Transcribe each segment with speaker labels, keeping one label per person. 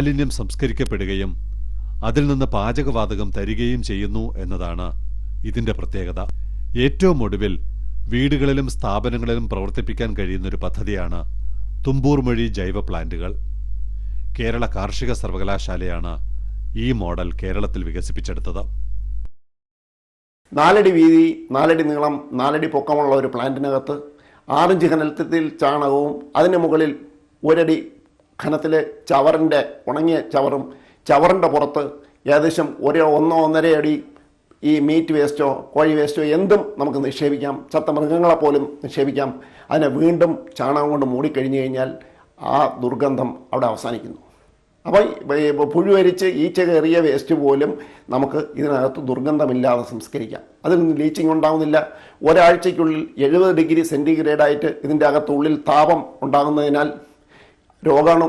Speaker 1: മാലിന്യം സംസ്കരിക്കപ്പെടുകയും അതിൽ നിന്ന് പാചകവാതകം തരികയും ചെയ്യുന്നു എന്നതാണ് ഇതിന്റെ പ്രത്യേകത. ഏറ്റവും ഒടുവിൽ വീടുകളിലും സ്ഥാപനങ്ങളിലും പ്രവർത്തിപ്പിക്കാൻ കഴിയുന്നൊരു പദ്ധതിയാണ് തുമ്പൂർമൊഴി ജൈവ പ്ലാന്റുകൾ. കേരള കാർഷിക സർവകലാശാലയാണ് ഈ മോഡൽ കേരളത്തിൽ വികസിപ്പിച്ചെടുത്തത്.
Speaker 2: നാലടി വീതി നാലടി നീളം നാലടി പൊക്കമുള്ള ഒരു പ്ലാന്റിനകത്ത് ആറിഞ്ച് ഘനത്തിൽ ചാണകവും അതിന് മുകളിൽ ഒരടി ഘനത്തിലെ ചവറിന്റെ ഉണങ്ങിയ ചവറും ചവറിന്റെ പുറത്ത് ഏകദേശം ഒരേ ഒന്നോ ഒന്നര അടി ഈ മീറ്റ് വേസ്റ്റോ കോഴി വേസ്റ്റോ എന്തും നമുക്ക് നിക്ഷേപിക്കാം. ചത്ത മൃഗങ്ങളെ പോലും നിക്ഷേപിക്കാം. അതിനെ വീണ്ടും ചാണകം കൊണ്ട് മൂടിക്കഴിഞ്ഞു കഴിഞ്ഞാൽ ആ ദുർഗന്ധം അവിടെ അവസാനിക്കുന്നു. അപ്പോൾ പുഴുവരിച്ച് ഈച്ച കയറിയ വേസ്റ്റ് പോലും നമുക്ക് ഇതിനകത്ത് ദുർഗന്ധമില്ലാതെ സംസ്കരിക്കാം. അതിൽ നിന്ന് ലീച്ചിങ് ഉണ്ടാകുന്നില്ല ഒരാഴ്ചയ്ക്കുള്ളിൽ എഴുപത് ഡിഗ്രി സെന്റിഗ്രേഡായിട്ട് ഇതിന്റെ അകത്തുള്ളിൽ താപം ഉണ്ടാകുന്നതിനാൽ രോഗാണു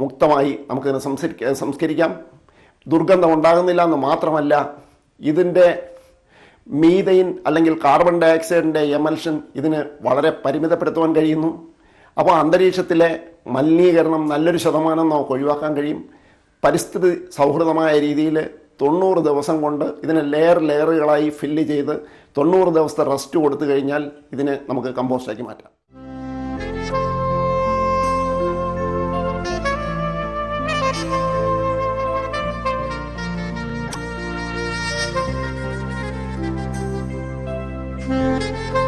Speaker 2: മുക്തമായി നമുക്കിതിനെ സംസ്കരിക്ക സംസ്കരിക്കാം. ദുർഗന്ധം ഉണ്ടാകുന്നില്ല എന്ന് മാത്രമല്ല ഇതിന്റെ മീതയിൻ അല്ലെങ്കിൽ കാർബൺ ഡയോക്സൈഡിന്റെ എമൽഷൻ ഇതിന് വളരെ പരിമിതപ്പെടുത്തുവാൻ കഴിയുന്നു. അപ്പോൾ അന്തരീക്ഷത്തിലെ മലിനീകരണം നല്ലൊരു ശതമാനം നമുക്ക് ഒഴിവാക്കാൻ കഴിയും. പരിസ്ഥിതി സൗഹൃദമായ രീതിയിൽ തൊണ്ണൂറ് ദിവസം കൊണ്ട് ഇതിനെ ലെയർ ലെയറുകളായി ഫില്ല് ചെയ്ത് തൊണ്ണൂറ് ദിവസത്തെ റെസ്റ്റ് കൊടുത്തു കഴിഞ്ഞാൽ ഇതിനെ നമുക്ക് കമ്പോസ്റ്റാക്കി മാറ്റാം. Thank you.